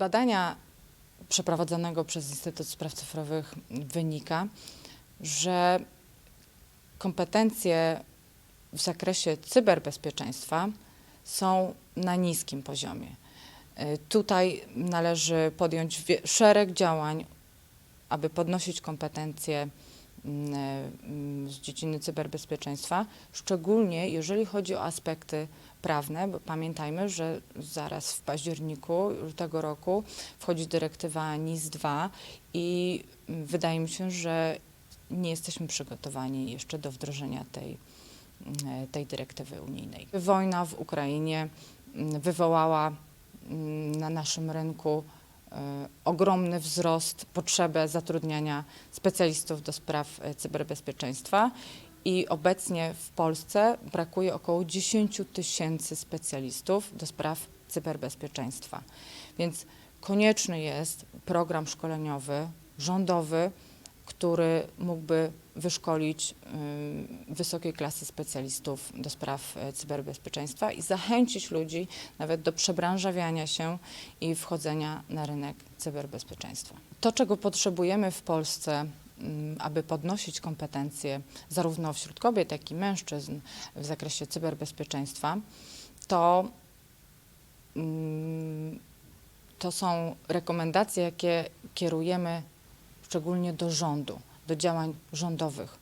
badania przeprowadzonego przez Instytut Spraw Cyfrowych wynika, że kompetencje w zakresie cyberbezpieczeństwa są na niskim poziomie. Y, Tutaj należy podjąć szereg działań, aby podnosić kompetencje z dziedziny cyberbezpieczeństwa, szczególnie jeżeli chodzi o aspekty prawne, bo pamiętajmy, że zaraz w październiku tego roku wchodzi dyrektywa NIS-2 i mm, wydaje mi się, że nie jesteśmy przygotowani jeszcze do wdrożenia tej, mm, tej dyrektywy unijnej. Wojna w Ukrainie mm, wywołała mm, na naszym rynku e, ogromny wzrost, potrzebę zatrudniania specjalistów do spraw e, cyberbezpieczeństwa i obecnie w Polsce brakuje około 10 tysięcy specjalistów do spraw cyberbezpieczeństwa. Więc konieczny jest program szkoleniowy, rządowy, który mógłby wyszkolić wysokiej klasy specjalistów do spraw e, cyberbezpieczeństwa i zachęcić ludzi nawet do przebranżawiania się i wchodzenia na rynek cyberbezpieczeństwa. To, czego potrzebujemy w Polsce, aby podnosić kompetencje zarówno wśród kobiet, jak i mężczyzn w zakresie cyberbezpieczeństwa, to, to są rekomendacje, jakie kierujemy szczególnie do rządu, do działań rządowych,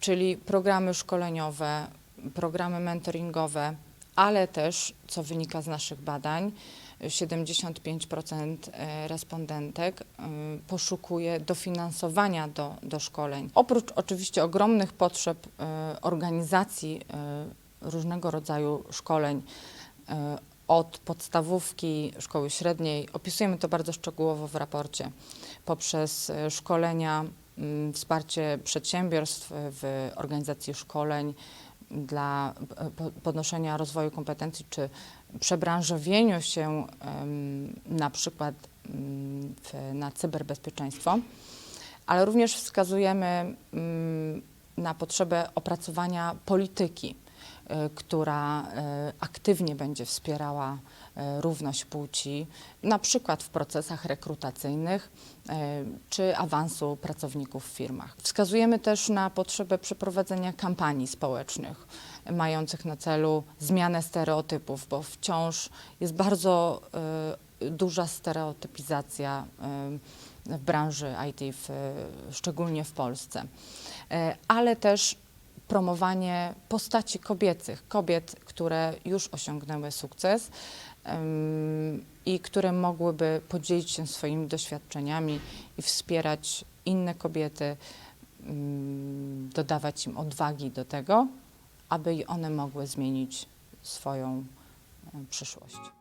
czyli programy szkoleniowe, programy mentoringowe, ale też, co wynika z naszych badań, 75% e, respondentek e, poszukuje dofinansowania do, do szkoleń. Oprócz oczywiście ogromnych potrzeb e, organizacji różnego rodzaju szkoleń, od podstawówki, szkoły średniej, opisujemy to bardzo szczegółowo w raporcie, poprzez e, szkolenia, mm, wsparcie przedsiębiorstw e, w organizacji szkoleń dla e, po- podnoszenia rozwoju kompetencji czy przebranżowieniu się na przykład mm, na cyberbezpieczeństwo, ale również wskazujemy mm, na potrzebę opracowania polityki, która e, aktywnie będzie wspierała e, równość płci, na przykład w procesach rekrutacyjnych e, czy awansu pracowników w firmach. Wskazujemy też na potrzebę przeprowadzenia kampanii społecznych mających na celu zmianę stereotypów, bo wciąż jest bardzo e, duża stereotypizacja e, w branży IT, w, szczególnie w Polsce, E, ale też promowanie postaci kobiecych, kobiet, które już osiągnęły sukces i które mogłyby podzielić się swoimi doświadczeniami i wspierać inne kobiety, dodawać im odwagi do tego, aby i one mogły zmienić swoją przyszłość.